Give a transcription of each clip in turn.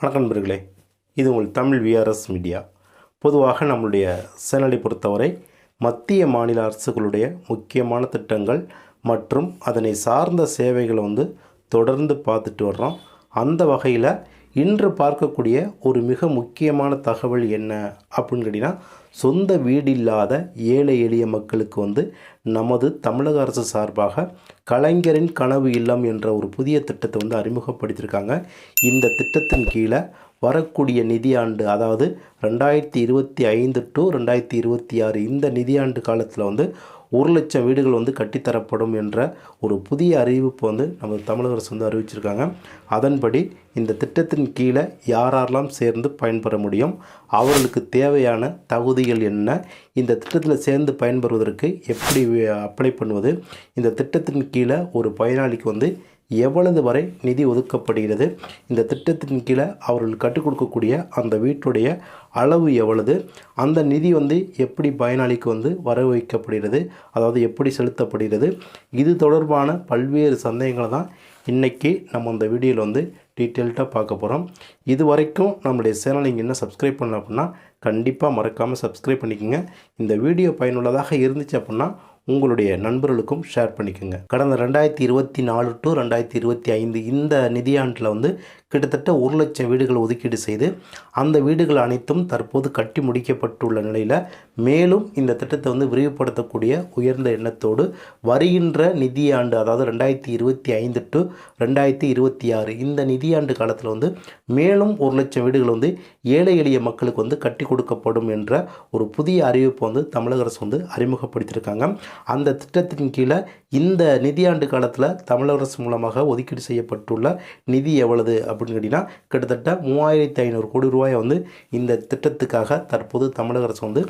வணக்கம் நண்பர்களே இது உங்கள் தமிழ் விஆர்எஸ் மீடியா பொதுவாக நம்மளுடைய சேனலை பொறுத்தவரை மத்திய மாநில அரசுகளுடைய முக்கியமான திட்டங்கள் மற்றும் அதனை சார்ந்த சேவைகளை வந்து தொடர்ந்து பார்த்துட்டு வர்றோம். அந்த வகையில் இன்று பார்க்கக்கூடிய ஒரு மிக முக்கியமான தகவல் என்ன அப்படின்னு கேட்டிங்கன்னா சொந்த வீடு இல்லாத ஏழை எளிய மக்களுக்கு வந்து நமது தமிழக அரசு சார்பாக கலைஞரின் கனவு இல்லம் என்ற ஒரு புதிய திட்டத்தை வந்து அறிமுகப்படுத்தியிருக்காங்க. இந்த திட்டத்தின் கீழே வரக்கூடிய நிதியாண்டு அதாவது ரெண்டாயிரத்தி இருபத்தி ஐந்து டு ரெண்டாயிரத்தி இருபத்தி ஆறு இந்த நிதியாண்டு காலத்தில் வந்து ஒரு லட்சம் வீடுகள் வந்து கட்டித்தரப்படும் என்ற ஒரு புதிய அறிவிப்பு வந்து நம்ம தமிழக அரசு வந்து அறிவிச்சிருக்காங்க. அதன்படி இந்த திட்டத்தின் கீழே யாரெல்லாம் சேர்ந்து பயன்பெற முடியும் அவர்களுக்கு தேவையான தகுதிகள் என்ன இந்த திட்டத்தில் சேர்ந்து பயன்பெறுவதற்கு எப்படி அப்ளை பண்ணுவது இந்த திட்டத்தின் கீழே ஒரு பயனாளிக்கு வந்து எவ்வளவு வரை நிதி ஒதுக்கப்படுகிறது? இந்த திட்டத்தின் கீழே அவர்கள் கற்றுக் கொடுக்கக்கூடிய அந்த வீட்டுடைய அளவு எவ்வளவு? அந்த நிதி வந்து எப்படி பயனாளிக்கு வந்து வர வைக்கப்படுகிறது அதாவது எப்படி செலுத்தப்படுகிறது? இது தொடர்பான பல்வேறு சந்தேகங்களை தான் இன்றைக்கி நம்ம அந்த வீடியோவில் வந்து டீட்டெயில்டாக பார்க்க போகிறோம். இது வரைக்கும் நம்மளுடைய சேனல் நீங்கள் என்ன சப்ஸ்கிரைப் பண்ணல அப்படின்னா கண்டிப்பாக மறக்காமல் சப்ஸ்கிரைப் பண்ணிக்கோங்க. இந்த வீடியோ பயனுள்ளதாக இருந்துச்சு அப்படின்னா உங்களுடைய நண்பர்களுக்கும் ஷேர் பண்ணிக்கோங்க. கடந்த ரெண்டாயிரத்தி இருபத்தி நாலு டு ரெண்டாயிரத்தி இருபத்தி ஐந்து இந்த நிதியாண்டில் வந்து கிட்டத்தட்ட ஒரு லட்சம் வீடுகள் ஒதுக்கீடு செய்து அந்த வீடுகள் அனைத்தும் தற்போது கட்டி முடிக்கப்பட்டுள்ள நிலையில் மேலும் இந்த திட்டத்தை வந்து விரிவுபடுத்தக்கூடிய உயர்ந்த எண்ணத்தோடு வருகின்ற நிதியாண்டு அதாவது ரெண்டாயிரத்தி இருபத்தி ஐந்து டு ரெண்டாயிரத்தி இருபத்தி ஆறு இந்த நிதியாண்டு காலத்தில் வந்து மேலும் ஒரு லட்சம் வீடுகள் வந்து ஏழை எளிய மக்களுக்கு வந்து கட்டி கொடுக்கப்படும் என்ற ஒரு புதிய அறிவிப்பு வந்து தமிழக அரசு வந்து அறிமுகப்படுத்தியிருக்காங்க. அந்த திட்டத்தின் கீழே இந்த நிதியாண்டு காலத்தில் தமிழக அரசு மூலமாக ஒதுக்கீடு செய்யப்பட்டுள்ள நிதி எவ்வளவு அப்படின்னு கேட்டிங்கன்னா கிட்டத்தட்ட மூவாயிரத்தி ஐநூறு கோடி ரூபாயை வந்து இந்த திட்டத்துக்காக தற்போது தமிழக அரசு வந்து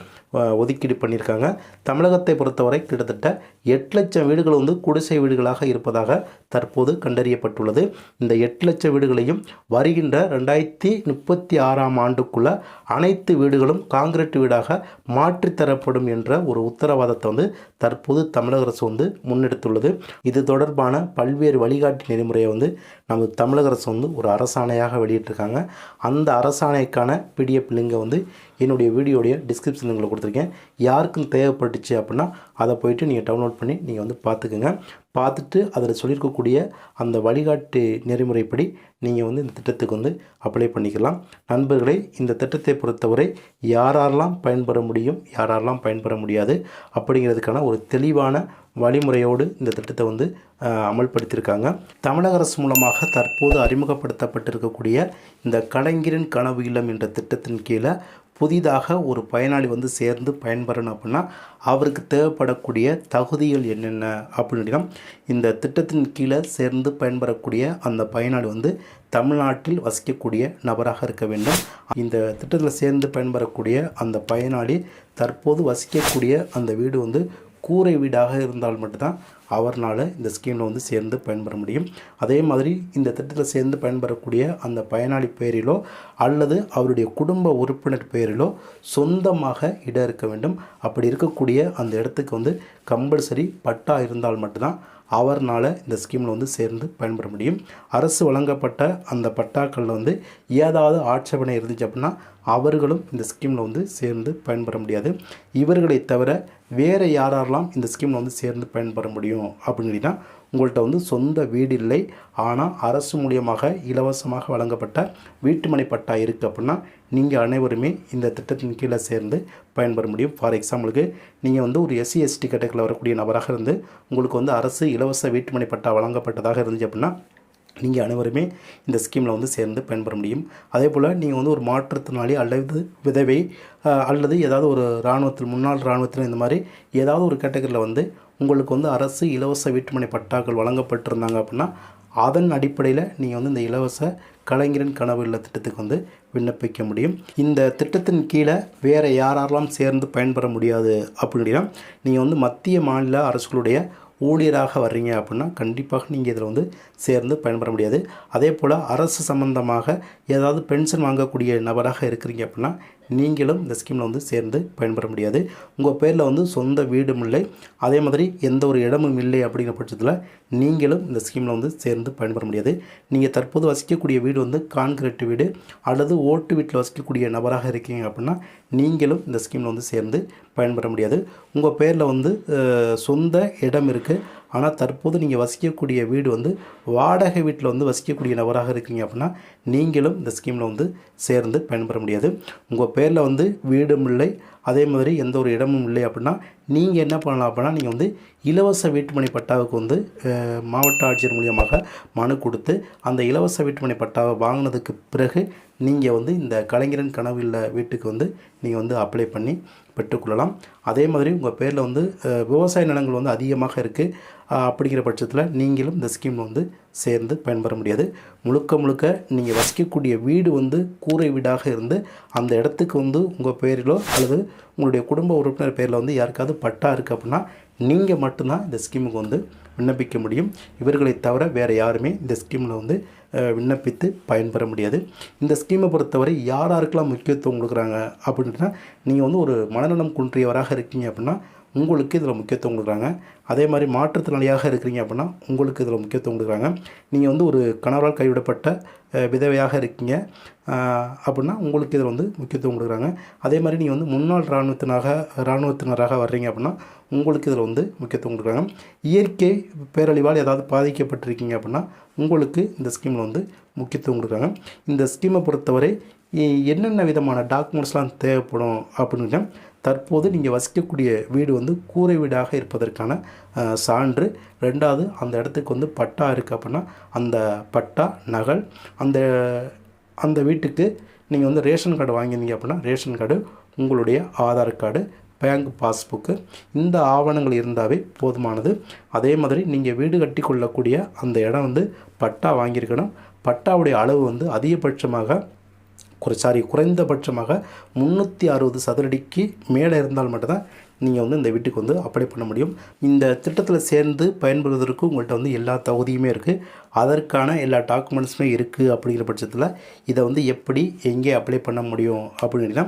ஒதுக்கீடு பண்ணியிருக்காங்க. தமிழகத்தை பொறுத்தவரை கிட்டத்தட்ட எட்டு லட்சம் வீடுகள் வந்து குடிசை வீடுகளாக இருப்பதாக தற்போது கண்டறியப்பட்டுள்ளது. இந்த எட்டு லட்சம் வீடுகளையும் வருகின்ற ரெண்டாயிரத்தி முப்பத்தி ஆறாம் ஆண்டுக்குள்ள அனைத்து வீடுகளும் காங்கிரீட் வீடாக மாற்றித்தரப்படும் என்ற ஒரு உத்தரவாதத்தை வந்து தற்போது தமிழக அரசு வந்து முன்னெடுத்துள்ளது. இது தொடர்பான பல்வேறு வழிகாட்டி நெறிமுறையை வந்து நமது தமிழக அரசு வந்து ஒரு அரசாணையாக வெளியிட்டிருக்காங்க. அந்த அரசாணைக்கான பிடிஎஃப் லிங்கை வந்து என்னுடைய வீடியோடைய டிஸ்கிரிப்ஷன் லிங்கில் கொடுத்துருக்கேன். யாருக்கும் தேவைப்பட்டுச்சு அப்படின்னா அதை போயிட்டு நீங்கள் டவுன்லோட் பண்ணி நீங்கள் வந்து பார்த்துக்குங்க. பார்த்துட்டு அதில் சொல்லியிருக்கக்கூடிய அந்த வழிகாட்டு நெறிமுறைப்படி நீங்கள் வந்து இந்த திட்டத்துக்கு வந்து அப்ளை பண்ணிக்கலாம். நண்பர்களே இந்த திட்டத்தை பொறுத்தவரை யாரெல்லாம் பயன்பெற முடியும் யாரெல்லாம் பயன்பெற முடியாது அப்படிங்கிறதுக்கான ஒரு தெளிவான வழிமுறையோடு இந்த திட்டத்தை வந்து அமல்படுத்தியிருக்காங்க. தமிழக அரசு மூலமாக தற்போது அறிமுகப்படுத்தப்பட்டிருக்கக்கூடிய இந்த கலைஞரின் கனவு இல்லம் என்ற திட்டத்தின் கீழே புதிதாக ஒரு பயனாளி வந்து சேர்ந்து பயன்பெறணும் அப்படின்னா அவருக்கு தேவைப்படக்கூடிய தகுதிகள் என்னென்ன அப்படின்னா இந்த திட்டத்தின் கீழே சேர்ந்து பயன்பெறக்கூடிய அந்த பயனாளி வந்து தமிழ்நாட்டில் வசிக்கக்கூடிய நபராக இருக்க வேண்டும். இந்த திட்டத்தில் சேர்ந்து பயன்பெறக்கூடிய அந்த பயனாளி தற்போது வசிக்கக்கூடிய அந்த வீடு வந்து கூரை வீடாக இருந்தால் மட்டும்தான் அவர்னால் இந்த ஸ்கீமில் வந்து சேர்ந்து பயன்பெற முடியும். அதே மாதிரி இந்த திட்டத்தில் சேர்ந்து பயன்பெறக்கூடிய அந்த பயனாளி பெயரிலோ அல்லது அவருடைய குடும்ப உறுப்பினர் பெயரிலோ சொந்தமாக இடம் இருக்க வேண்டும். அப்படி இருக்கக்கூடிய அந்த இடத்துக்கு வந்து கம்பல்சரி பட்டா இருந்தால் மட்டும்தான் அவர்னால் இந்த ஸ்கீமில் வந்து சேர்ந்து பயன்பெற முடியும். அரசு வழங்கப்பட்ட அந்த பட்டாக்களில் வந்து ஏதாவது ஆட்சேபனை இருந்துச்சு அப்படின்னா அவர்களும் இந்த ஸ்கீமில் வந்து சேர்ந்து பயன்பெற முடியாது. இவர்களை தவிர வேறு யாரெல்லாம் இந்த ஸ்கீமில் வந்து சேர்ந்து பயன்பெற முடியும் அப்படின்னு உங்கள்கிட்ட வந்து சொந்த வீடு இல்லை. ஆனால் அரசு மூலியமாக இலவசமாக வழங்கப்பட்ட வீட்டுமனை பட்டா இருக்குது அப்படின்னா நீங்கள் அனைவருமே இந்த திட்டத்தின் கீழே சேர்ந்து பயன்பெற முடியும். ஃபார் எக்ஸாம்பிளுக்கு நீங்கள் வந்து ஒரு எஸ்சி எஸ்டி கேட்டகரியில் வரக்கூடிய நபராக இருந்து உங்களுக்கு வந்து அரசு இலவச வீட்டுமனை பட்டா வழங்கப்பட்டதாக இருந்துச்சு அப்படின்னா நீங்கள் அனைவருமே இந்த ஸ்கீமில் வந்து சேர்ந்து பயன்பெற முடியும். அதே போல் நீங்கள் வந்து ஒரு மாற்றுத்திறனாளி அல்லது விதவை அல்லது ஏதாவது ஒரு இராணுவத்தில் முன்னாள் இராணுவத்தில் இந்த மாதிரி ஏதாவது ஒரு கேட்டகரியில் வந்து உங்களுக்கு வந்து அரசு இலவச வீட்டுமனை பட்டாக்கள் வழங்கப்பட்டிருந்தாங்க அப்படின்னா அதன் அடிப்படையில் நீங்கள் வந்து இந்த இலவச கலைஞரின் கனவு இல்ல திட்டத்துக்கு வந்து விண்ணப்பிக்க முடியும். இந்த திட்டத்தின் கீழே வேறு யாரெல்லாம் சேர்ந்து பயன்பெற முடியாது அப்படின்னா நீங்கள் வந்து மத்திய மாநில அரசுகளுடைய ஊழியராக வர்றீங்க அப்படின்னா கண்டிப்பாக நீங்கள் இதில் வந்து சேர்ந்து பயன்பெற முடியாது. அதே போல் அரசு சம்பந்தமாக ஏதாவது பென்ஷன் வாங்கக்கூடிய நபராக இருக்கிறீங்க அப்படின்னா நீங்களும் இந்த ஸ்கீமில் வந்து சேர்ந்து பயன்பெற முடியாது. உங்கள் பேரில் வந்து சொந்த வீடும் இல்லை. அதே மாதிரி எந்த ஒரு இடமும் இல்லை அப்படிங்கிற பட்சத்தில் நீங்களும் இந்த ஸ்கீமில் வந்து சேர்ந்து பயன்பெற முடியாது. நீங்கள் தற்போது வசிக்கக்கூடிய வீடு வந்து கான்கிரீட் வீடு அல்லது ஓட்டு வீட்டில் வசிக்கக்கூடிய நபராக இருக்கீங்க அப்படின்னா நீங்களும் இந்த ஸ்கீமில் வந்து சேர்ந்து பயன்பெற முடியாது. உங்கள் பேரில் வந்து சொந்த இடம் இருக்குது ஆனால் தற்போது நீங்கள் வசிக்கக்கூடிய வீடு வந்து வாடகை வீட்டில் வந்து வசிக்கக்கூடிய நபராக இருக்கீங்க அப்படின்னா நீங்களும் இந்த ஸ்கீமில் வந்து சேர்ந்து பயன்பெற முடியாது. உங்கள் பேரில் வந்து வீடும் இல்லை. அதே மாதிரி எந்த ஒரு இடமும் இல்லை அப்படின்னா நீங்கள் என்ன பண்ணலாம் அப்படின்னா நீங்கள் வந்து இலவச வீட்டுமனை பட்டாவுக்கு வந்து மாவட்ட ஆட்சியர் மூலியமாக மனு கொடுத்து அந்த இலவச வீட்டுமனை பட்டாவை வாங்கினதுக்கு பிறகு நீங்கள் வந்து இந்த கலைஞரன் கனவு வீட்டுக்கு வந்து நீங்கள் வந்து அப்ளை பண்ணி பெற்றுக்கொள்ளலாம். அதே மாதிரி உங்கள் பேரில் வந்து விவசாய நிலங்கள் வந்து அதிகமாக இருக்குது. அப்படிங்கிற பட்சத்தில் நீங்களும் இந்த ஸ்கீமில் வந்து சேர்ந்து பயன்பெற முடியாது. முழுக்க முழுக்க நீங்கள் வசிக்கக்கூடிய வீடு வந்து கூரை வீடாக இருந்து அந்த இடத்துக்கு வந்து உங்கள் பேரிலோ அல்லது உங்களுடைய குடும்ப உறுப்பினர் பேரில் வந்து யாருக்காவது பட்டா இருக்குது அப்படின்னா நீங்கள் மட்டும்தான் இந்த ஸ்கீமுக்கு வந்து விண்ணப்பிக்க முடியும். இவர்களை தவிர வேறு யாருமே இந்த ஸ்கீமில் வந்து விண்ணப்பித்து பயன்பெற முடியாது. இந்த ஸ்கீமை பொறுத்தவரை யார் யாருக்கெல்லாம் முக்கியத்துவம் கொடுக்குறாங்க அப்படின்னா நீங்கள் வந்து ஒரு மனநலம் குன்றியவராக இருக்கீங்க அப்படின்னா உங்களுக்கு இதில் முக்கியத்துவம் கொடுக்குறாங்க. அதே மாதிரி மாற்றுத்திறனாளியாக இருக்கிறீங்க அப்படின்னா உங்களுக்கு இதில் முக்கியத்துவம் கொடுக்குறாங்க. நீங்கள் வந்து ஒரு கணவரால் கைவிடப்பட்ட விதவையாக இருக்கீங்க. அப்படின்னா உங்களுக்கு இதில் வந்து முக்கியத்துவம் கொடுக்குறாங்க. அதே மாதிரி நீங்கள் வந்து முன்னாள் இராணுவத்தினாக இராணுவத்தினராக வர்றீங்க அப்படின்னா உங்களுக்கு இதில் வந்து முக்கியத்துவம் கொடுக்குறாங்க. இயற்கை பேரழிவால் ஏதாவது பாதிக்கப்பட்டிருக்கீங்க அப்படின்னா உங்களுக்கு இந்த ஸ்கீமில் வந்து முக்கியத்துவம் கொடுக்குறாங்க. இந்த ஸ்கீமை பொறுத்தவரை என்னென்ன விதமான டாக்குமெண்ட்ஸ்லாம் தேவைப்படும் அப்படின்னா தற்போது நீங்கள் வசிக்கக்கூடிய வீடு வந்து கூரை வீடாக இருப்பதற்கான சான்று. ரெண்டாவது அந்த இடத்துக்கு வந்து பட்டா இருக்குது அப்படின்னா அந்த பட்டா நகல் அந்த அந்த வீட்டுக்கு நீங்கள் வந்து ரேஷன் கார்டு வாங்கியிருந்தீங்க அப்படின்னா ரேஷன் கார்டு உங்களுடைய ஆதார் கார்டு பேங்க் பாஸ்புக்கு இந்த ஆவணங்கள் இருந்தாவே போதுமானது. அதே மாதிரி நீங்கள் வீடு கட்டி கொள்ளக்கூடிய அந்த இடம் வந்து பட்டா வாங்கியிருக்கணும். பட்டாவுடைய அளவு வந்து அதிகபட்சமாக குறை சாரி குறைந்தபட்சமாக முந்நூற்றி அறுபது சதுரடிக்கு மேலே இருந்தால் மட்டும்தான் நீங்கள் வந்து இந்த வீட்டுக்கு வந்து அப்ளை பண்ண முடியும். இந்த திட்டத்தில் சேர்ந்து பயன்பெறுவதற்கு உங்கள்கிட்ட வந்து எல்லா தகுதியுமே இருக்குது அதற்கான எல்லா டாக்குமெண்ட்ஸுமே இருக்குது அப்படிங்கிற பட்சத்தில் இதை வந்து எப்படி எங்கே அப்ளை பண்ண முடியும் அப்படின்னா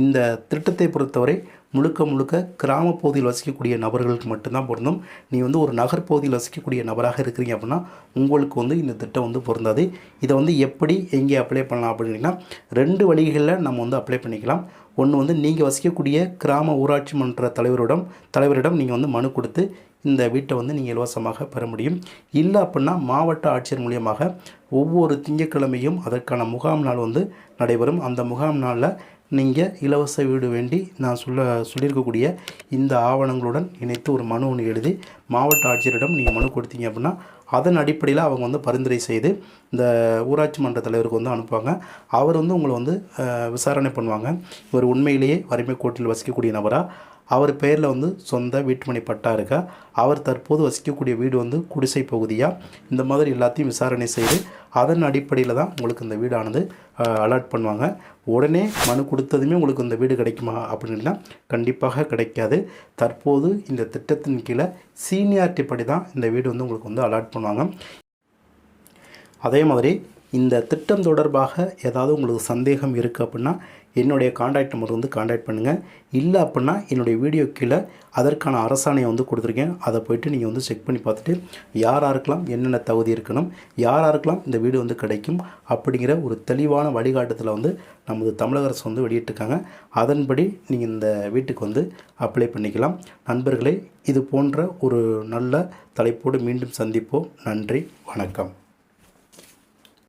இந்த திட்டத்தை பொறுத்தவரை முழுக்க முழுக்க கிராமப்பகுதியில் வசிக்கக்கூடிய நபர்களுக்கு மட்டும்தான் பொருந்தும். நீ வந்து ஒரு நகர்ப்பகுதியில் வசிக்கக்கூடிய நபராக இருக்கிறீங்க அப்படின்னா உங்களுக்கு வந்து இந்த திட்டம் வந்து பொருந்தாது. இதை வந்து எப்படி எங்கே அப்ளை பண்ணலாம் அப்படின்னா ரெண்டு வழிகளில் நம்ம வந்து அப்ளை பண்ணிக்கலாம். ஒன்று வந்து நீங்கள் வசிக்கக்கூடிய கிராம ஊராட்சி மன்ற தலைவரிடம் தலைவரிடம் நீங்கள் வந்து மனு கொடுத்து இந்த வீட்டை வந்து நீங்கள் இலவசமாக பெற முடியும். இல்லை அப்படின்னா மாவட்ட ஆட்சியர் மூலியமாக ஒவ்வொரு திங்கட்கிழமையும் அதற்கான முகாம் நாள் வந்து நடைபெறும். அந்த முகாம் நாளில் நீங்கள் இலவச வீடு வேண்டி நான் சொல்ல சொல்லியிருக்கக்கூடிய இந்த ஆவணங்களுடன் இணைத்து ஒரு மனு ஒன்று எழுதி மாவட்ட ஆட்சியரிடம் நீங்கள் மனு கொடுத்தீங்க அப்படின்னா அதன் அடிப்படையில் அவங்க வந்து பரிந்துரை செய்து இந்த ஊராட்சி மன்ற தலைவருக்கு வந்து அனுப்புவாங்க. அவர் வந்து உங்களை வந்து விசாரணை பண்ணுவாங்க. இவர் உண்மையிலேயே வறுமை கோட்டில் வசிக்கக்கூடிய நபராக அவர் பெயரில் வந்து சொந்த வீட்டுமனை பட்டா இருக்கா அவர் தற்போது வசிக்கக்கூடிய வீடு வந்து குடிசை பகுதியாக இந்த மாதிரி எல்லாத்தையும் விசாரணை செய்து அதன் அடிப்படையில் தான் உங்களுக்கு இந்த வீடானது அலாட் பண்ணுவாங்க. உடனே மனு கொடுத்ததுமே உங்களுக்கு இந்த வீடு கிடைக்குமா அப்படின்னா கண்டிப்பாக கிடைக்காது. தற்போது இந்த திட்டத்தின் கீழே சீனியாரிட்டி படி தான் இந்த வீடு வந்து உங்களுக்கு வந்து அலாட் பண்ணுவாங்க. அதே மாதிரி இந்த திட்டம் தொடர்பாக ஏதாவது உங்களுக்கு சந்தேகம் இருக்குது அப்படின்னா என்னுடைய காண்டாக்ட் நம்பர் வந்து காண்டாக்ட் பண்ணுங்கள் இல்லை அப்படின்னா என்னுடைய வீடியோ கீழே அதற்கான அரசாணையை வந்து கொடுத்துருக்கேன். அதை போயிட்டு நீங்கள் வந்து செக் பண்ணி பார்த்துட்டு யார் யாருக்கெல்லாம் என்னென்ன தகுதி இருக்கணும் யார் யாருக்கெல்லாம் இந்த வீடு வந்து கிடைக்கும் அப்படிங்கிற ஒரு தெளிவான வழிகாட்டத்தில் வந்து நமது தமிழக அரசு வந்து வெளியிட்டிருக்காங்க. அதன்படி நீங்கள் இந்த வீட்டுக்கு வந்து அப்ளை பண்ணிக்கலாம். நண்பர்களே இது போன்ற ஒரு நல்ல தலைப்போடு மீண்டும் சந்திப்போம். நன்றி வணக்கம்.